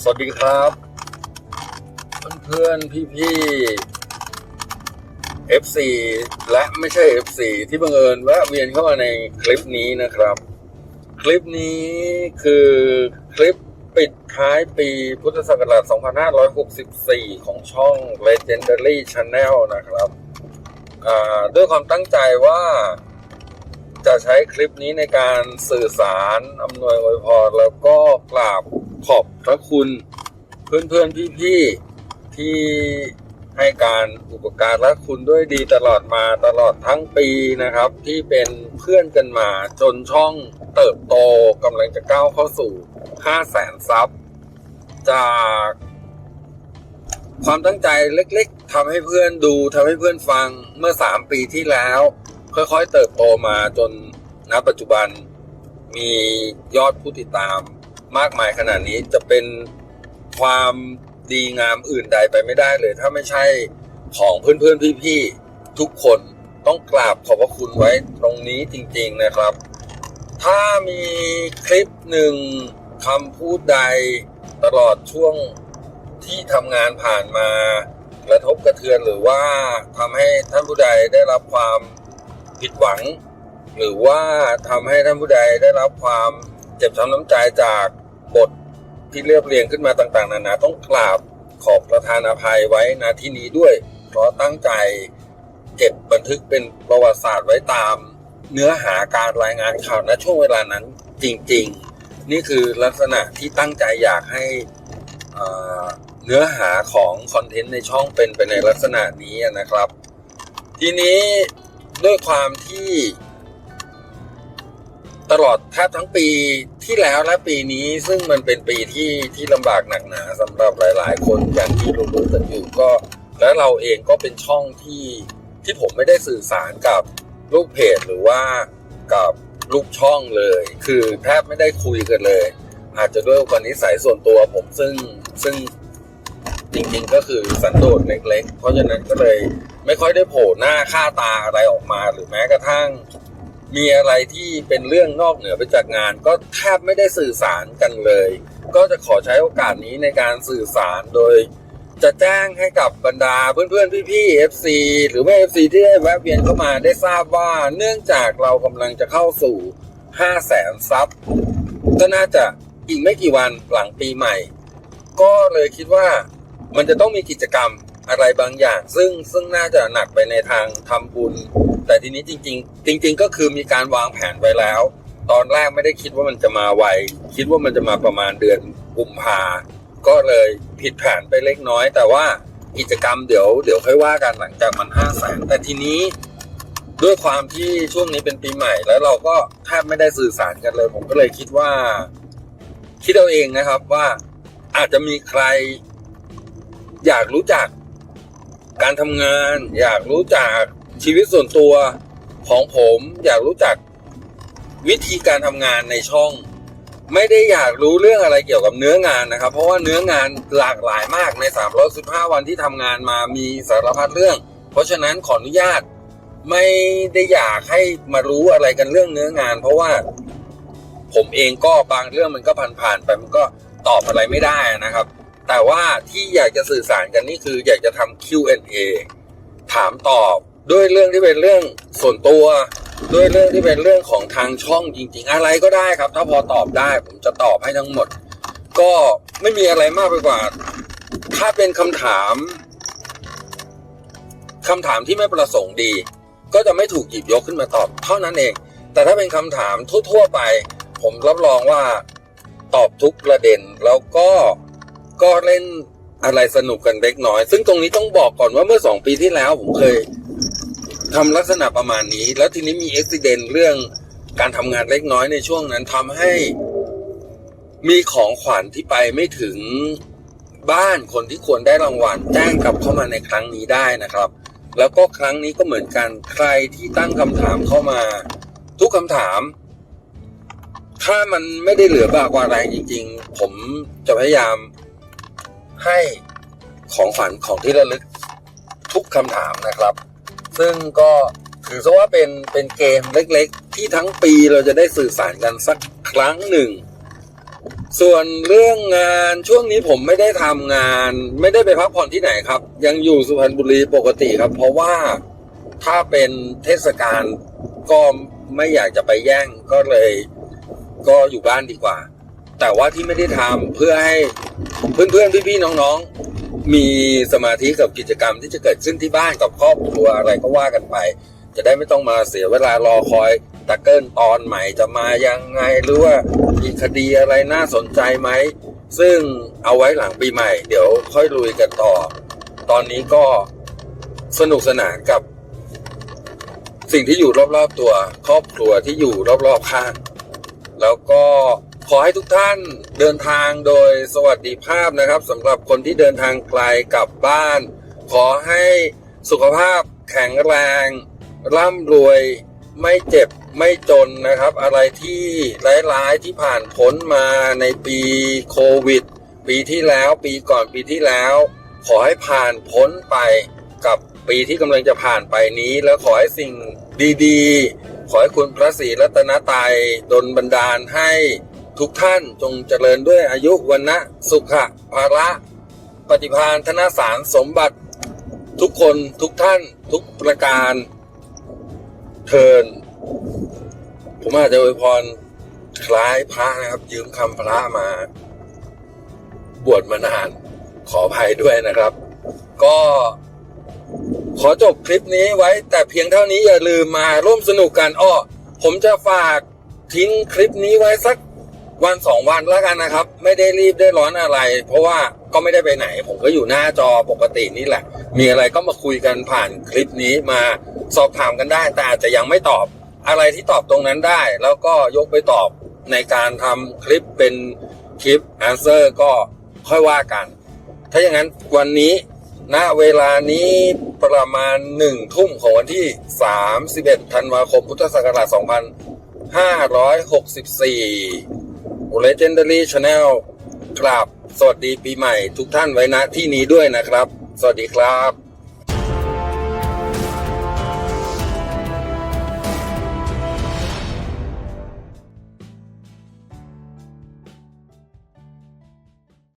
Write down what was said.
สวัสดีครับ เพื่อนๆพี่ๆ FC และไม่ใช่ FC ที่บังเอิญแวะเวียนเข้ามาในคลิปนี้นะครับ คลิปนี้คือคลิปปิดท้ายปีพุทธศักราช 2564 ของช่อง Legendary Channel นะครับ ด้วยความตั้งใจว่าจะใช้คลิปนี้ในการสื่อสารอำนวยอวยพรแล้วก็กราบ ขอบพระคุณเพื่อนๆพี่ๆที่ให้การอุปการและคุณด้วยดีตลอดมาตลอดทั้งปีนะครับ ที่เป็นเพื่อนกันมาจนช่องเติบโตกำลังจะก้าวเข้าสู่5แสนซับจากความตั้งใจเล็กๆทำให้เพื่อนดูทำให้เพื่อนฟังเมื่อ 3 ปีที่แล้ว ค่อยๆเติบโตมาจนณปัจจุบันมียอดผู้ติดตาม มากมายขนาดนี้จะเป็นความดีงามอื่นใดไปไม่ได้เลย ถ้าไม่ใช่ของเพื่อนๆพี่ๆทุกคนต้องกราบขอบพระคุณไว้ตรงนี้จริง ๆนะครับ ถ้ามีคลิปหนึ่งคำพูดใดตลอดช่วงที่ทำงานผ่านมากระทบกระเทือนหรือว่าทำให้ท่านผู้ใดได้รับความผิดหวัง หรือว่าทำให้ท่านผู้ใดได้รับความเจ็บช้ำน้ำใจจาก บทที่เรียบเรียงขึ้นมาต่างๆ นานาต้องกราบขอบประธานอภัยไว้ณที่นี้ด้วย เพราะตั้งใจเก็บบันทึกเป็นประวัติศาสตร์ไว้ตาม เนื้อหาการรายงานข่าวณช่วงเวลานั้นจริง ๆ นี่คือลักษณะที่ตั้งใจอยากให้เนื้อหาของคอนเทนต์ในช่องเป็นไปในลักษณะนี้นะครับ ทีนี้ด้วยความที่ตลอดแทบทั้งปี ที่แล้วและปีนี้ซึ่งมันเป็นปีที่ที่ลำบากหนักหนาสำหรับหลาย ๆ คนอย่างที่รู้ๆกันอยู่ก็ และเราเองก็เป็นช่องที่ที่ผมไม่ได้สื่อสารกับลูกเพจหรือว่ากับลูกช่องเลย คือแทบไม่ได้คุยกันเลย อาจจะด้วยวันนี้สายส่วนตัวผมซึ่งซึ่งจริง ๆ ก็คือสันโดษเล็ก ๆ เพราะฉะนั้นก็เลยไม่ค่อยได้โผล่หน้าค่าตาอะไรออกมาหรือแม้กระทั่ง มีอะไรที่เป็นเรื่องนอกเหนือไปจากงาน ก็แทบไม่ได้สื่อสารกันเลย ก็จะขอใช้โอกาสนี้ในการสื่อสารโดย จะแจ้งให้กับบรรดาเพื่อนๆพี่ๆ FC หรือไม่ FC ที่ได้แวะเวียนเข้ามาได้ทราบว่าเนื่องจากเรากำลังจะเข้าสู่5แสนซับก็น่าจะอีกไม่กี่วันหลังปีใหม่ ก็เลยคิดว่ามันจะต้องมีกิจกรรม อะไรบางอย่าง ซึ่งซึ่งน่าจะหนักไปในทางทำบุญ แต่ทีนี้จริง ๆ จริง ๆ ก็คือมีการวางแผนไว้แล้ว ตอนแรกไม่ได้คิดว่ามันจะมาไวคิดว่ามันจะมาประมาณเดือนกุมภาก็เลยผิดแผนไปเล็กน้อย แต่ว่ากิจกรรมเดี๋ยวเดี๋ยวค่อยว่ากันหลังจากมันห้าแสนแต่ทีนี้ด้วยความที่ช่วงนี้เป็นปีใหม่ แล้วเราก็แทบไม่ได้สื่อสารกันเลย ผมก็เลยคิดว่า คิดเอาเองนะครับว่าอาจจะมีใคร อยากรู้จัก การทำงาน อยากรู้จักชีวิตส่วนตัวของผม อยากรู้จักวิธีการทำงานในช่อง ไม่ได้อยากรู้เรื่องอะไรเกี่ยวกับเนื้องานนะครับ เพราะว่าเนื้องานหลากหลายมากใน 315 วันที่ทำงานมามีสารพัดเรื่อง เพราะฉะนั้นขออนุญาตไม่ได้อยากให้มารู้อะไรกันเรื่องเนื้องาน เพราะว่าผมเองก็บางเรื่องมันก็ผ่านๆไปมันก็ตอบอะไรไม่ได้นะครับ แต่ว่าที่อยากจะสื่อสารกันนี่คืออยากจะทำ Q&A ถามตอบด้วยเรื่องที่เป็นเรื่องส่วนตัว ด้วยเรื่องที่เป็นเรื่องของทางช่องจริง ๆ อะไรก็ได้ครับ ถ้าพอตอบได้ผมจะตอบให้ทั้งหมด ก็ไม่มีอะไรมากไปกว่า ถ้าเป็นคำถามคำถามที่ไม่ประสงค์ดี ก็จะไม่ถูกหยิบยกขึ้นมาตอบ เท่านั้นเอง แต่ถ้าเป็นคำถามทั่ว ๆ ไป ผมรับรองว่าตอบทุกประเด็นแล้วก็ ก็เล่นอะไรสนุกกันเล็กน้อย ซึ่งตรงนี้ต้องบอกก่อนว่าเมื่อสองปีที่แล้วผมเคยทำลักษณะประมาณนี้ แล้วทีนี้มีอุบิเหตุเรื่องการทำงานเล็กน้อยในช่วงนั้นทำให้มีของขวัญที่ไปไม่ถึงบ้านคนที่ควรได้รางวัลแจ้งกลับเข้ามาในครั้งนี้ได้นะครับ แล้วก็ครั้งนี้ก็เหมือนกันใครที่ตั้งคำถามเข้ามาทุกคำถาม ถ้ามันไม่ได้เหลือบากว่าแรงจริง ๆ ผมจะพยายาม ให้ของขวัญของที่ระลึกทุกคำถามนะครับ ซึ่งก็ถือซะว่าเป็นเป็นเกมเล็กๆ ที่ทั้งปีเราจะได้สื่อสารกันสักครั้งหนึ่ง ส่วนเรื่องงานช่วงนี้ผมไม่ได้ทำงาน ไม่ได้ไปพักผ่อนที่ไหนครับ ยังอยู่สุพรรณบุรีปกติครับ เพราะว่าถ้าเป็นเทศกาลก็ไม่อยากจะไปแย่งก็เลย ก็อยู่บ้านดีกว่า แต่ว่าที่ไม่ได้ทำเพื่อให้ เพื่อนๆพี่ๆน้องๆ มีสมาธิกับกิจกรรมที่จะเกิดขึ้นที่บ้านกับครอบครัวอะไรก็ว่ากันไป จะได้ไม่ต้องมาเสียเวลารอคอยตะเกิลตอนใหม่จะมายังไงหรือว่ามีคดีอะไรน่าสนใจไหม ซึ่งเอาไว้หลังปีใหม่ เดี๋ยวค่อยลุยกันต่อ ตอนนี้ก็สนุกสนานกับ สิ่งที่อยู่รอบๆตัว ครอบครัวที่อยู่รอบๆข้างแล้วก็ ขอให้ทุกท่านเดินทางโดยสวัสดิภาพนะครับสำหรับคนที่เดินทางไกลกลับบ้าน ขอให้สุขภาพแข็งแรง ร่ำรวยไม่เจ็บไม่จนนะครับ อะไรที่ร้ายๆที่ผ่านพ้นมาในปีโควิด ปีที่แล้วปีก่อนปีที่แล้ว ขอให้ผ่านพ้นไปกับปีที่กำลังจะผ่านไปนี้ แล้วขอให้สิ่งดีๆ ขอให้คุณพระศรีรัตนตรัยดลบันดาลให้ ทุกท่านจงเจริญด้วยอายุวันนะสุขะภาระ ปฏิภาณธนสารสมบัติ ทุกคนทุกท่านทุกประการเทินผมอาจจะอวยพรคล้ายพระนะครับ ยืมคำพระมา บวชมานาน ขออภัยด้วยนะครับ ก็ขอจบคลิปนี้ไว้แต่เพียงเท่านี้อย่าลืมมาร่วมสนุกกันอ้อผมจะฝากทิ้งคลิปนี้ไว้สัก วันสองวันแล้วกันนะครับ ไม่ได้รีบได้ร้อนอะไร เพราะว่าก็ไม่ได้ไปไหน ผมก็อยู่หน้าจอปกตินี่แหละ มีอะไรก็มาคุยกันผ่านคลิปนี้มาสอบถามกันได้ แต่อาจจะยังไม่ตอบอะไรที่ตอบตรงนั้นได้ แล้วก็ยกไปตอบในการทำคลิปเป็นคลิป answer ก็ค่อยว่ากัน ถ้าอย่างนั้นวันนี้ณเวลานี้ประมาณหนึ่งทุ่มของวันที่ 31 ธันวาคม พุทธศักราช 2564 Legendary Channel กราบสวัสดีปีใหม่ทุกท่านไว้นะที่นี้ด้วยนะครับ สวัสดีครับ